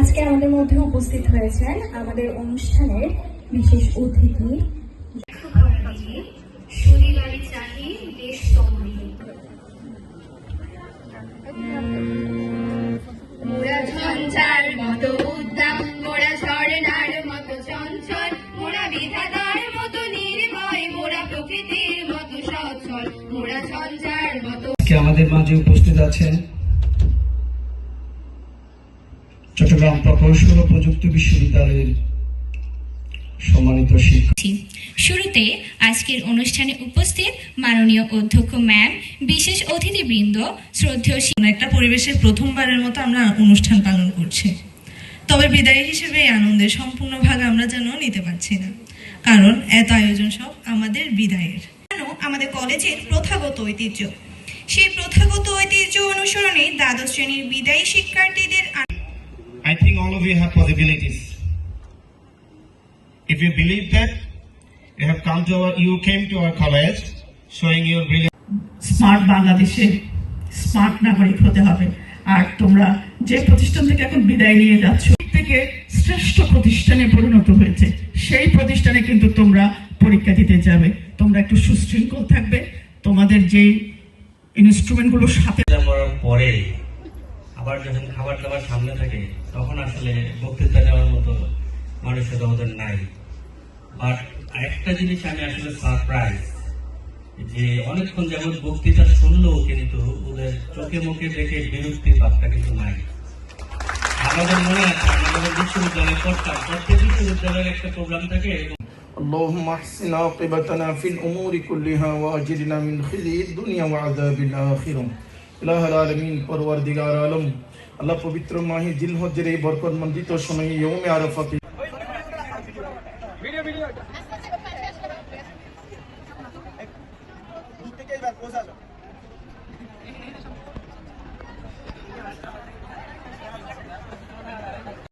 আজকে আমাদের মধ্যে উপস্থিত হয়েছেন আমাদের অনুষ্ঠানের বিশেষ অতিথি। মোরা ঝঞ্ঝার মতো উদ্দাম মোরা ঝর্ণার মতো চঞ্চল মোরা বিধাতার মতো নির্ভয় মোরা প্রকৃতির মতো সচ্ছল মোরা ঝঞ্ঝার মতো আমাদের মাঝে উপস্থিত আছেন চট্টগ্রাম প্রকৌশল ও প্রযুক্তি বিশ্ববিদ্যালয়ের সম্মানিত শিক্ষক। শুরুতে আজকের অনুষ্ঠানে উপস্থিত মাননীয় অধ্যক্ষ ম্যাম বিশেষ অতিথিবৃন্দ শ্রদ্ধেয় একটা পরিবেশে প্রথমবারের মতো আমরা অনুষ্ঠান পালন করছি। তবে বিদায় হিসেবে এই আনন্দের সম্পূর্ণ ভাগ আমরা যেন নিতে পারছি না। কারণ এত আয়োজন সব আমাদের বিদায়ের। কেন আমাদের কলেজের প্রথাগত ঐতিহ্য? সেই প্রথাগত ঐতিহ্য অনুসরণে দ্বাদশ শ্রেণির বিদায়ী শিক্ষার্থীদের I think all of you have possibilities. If you believe that, you have come to our, you came to our college showing your brilliant. Smart বাংলাদেশে স্মার্ট নাগরিক হতে হবে আর তোমরা যে প্রতিষ্ঠান থেকে এখন বিদায় নিয়ে যাচ্ছ থেকে শ্রেষ্ঠ প্রতিষ্ঠানে পরিণত হয়েছে সেই প্রতিষ্ঠানে কিন্তু তোমরা পরীক্ষা দিতে যাবে তোমরা একটু সুশৃঙ্খল থাকবে তোমাদের যেই ইনস্ট্রুমেন্টগুলো সাথে পরে আবার যখন খাবার দাবার সামনে থাকে তখন আসলে বক্তৃতা দেওয়ার মতো মানুষের ওদের নাই বাট আরেকটা জিনিস আমি আসলে সারপ্রাইজ যে অনেকক্ষণ যেমন বক্তৃতা শুনলেও কিন্তু ওদের চোখে মুখে দেখে বিরক্তির ভাবটা কিন্তু নাই আমাদের মনে আছে আমাদের বিশ্ববিদ্যালয়ে পড়তাম প্রত্যেক বিশ্ববিদ্যালয়ের একটা প্রোগ্রাম থাকে اللهم احسن عاقبتنا في الامور كلها واجرنا من خزي الدنيا وعذاب الاخره ইলাহ আলামিন পরওয়ারদিগার আলম আল্লাহ পবিত্র মাহি জিলহজ্জের এই বরকত মন্দিত সময় ইয়ৌমে আরাফাতে ভিডিও ভিডিও